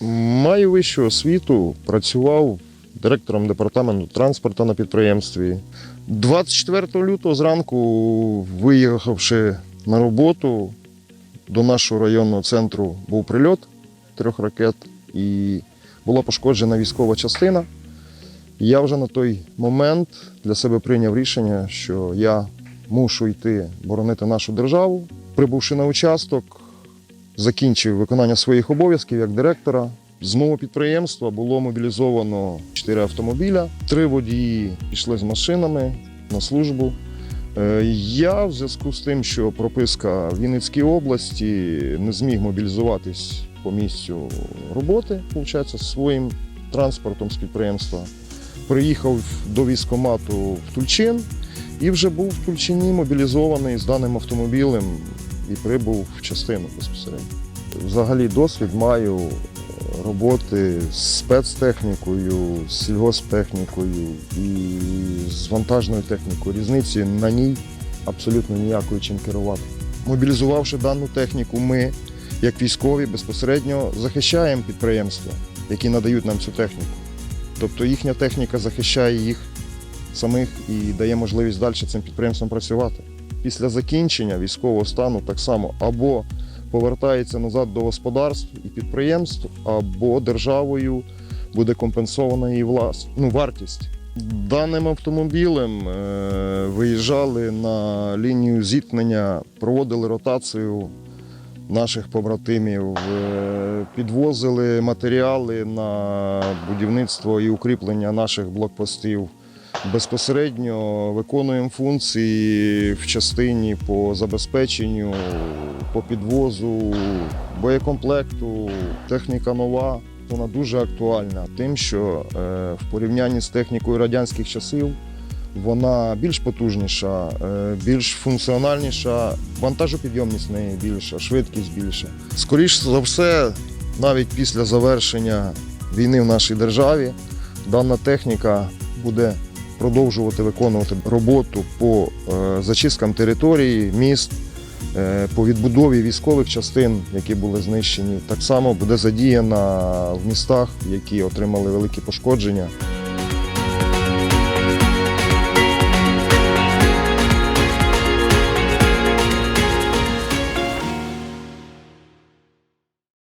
Маю вищу освіту, працював директором департаменту транспорту на підприємстві. 24 лютого зранку, виїхавши на роботу, до нашого районного центру був прильот трьох ракет і була пошкоджена військова частина. Я вже на той момент для себе прийняв рішення, що я мушу йти боронити нашу державу. Прибувши на участок, закінчив виконання своїх обов'язків як директора. З мого підприємства було мобілізовано 4 автомобіля, три водії пішли з машинами на службу. Е, Я в зв'язку з тим, що прописка в Вінницькій області не зміг мобілізуватись по місцю роботи, виходить, своїм транспортом з підприємства. Приїхав до військкомату в Тульчин і вже був в Тульчині мобілізований з даним автомобілем і прибув в частину безпосередньо. Взагалі досвід маю е, роботи з спецтехнікою, з сільгосптехнікою і з вантажною технікою. Різниці на ній абсолютно ніякої чим керувати. Мобілізувавши дану техніку, ми, як військові, безпосередньо захищаємо підприємства, які надають нам цю техніку. Тобто їхня техніка захищає їх самих і дає можливість далі цим підприємствам працювати. Після закінчення військового стану так само або повертається назад до господарств і підприємств, або державою буде компенсована її влас... ну, вартість. Даним автомобілем е, виїжджали на лінію зіткнення, проводили ротацію наших побратимів, е, підвозили матеріали на будівництво і укріплення наших блокпостів. Безпосередньо виконуємо функції в частині по забезпеченню, по підвозу боєкомплекту. Техніка нова, вона дуже актуальна, тим, що е, в порівнянні з технікою радянських часів вона більш потужніша, е, більш функціональніша, вантажопідйомність неї більша, швидкість більша. Скоріше за все, навіть після завершення війни в нашій державі, дана техніка буде продовжувати виконувати роботу по е, зачисткам території, міст, е, по відбудові військових частин, які були знищені. Так само буде задіяна в містах, які отримали великі пошкодження.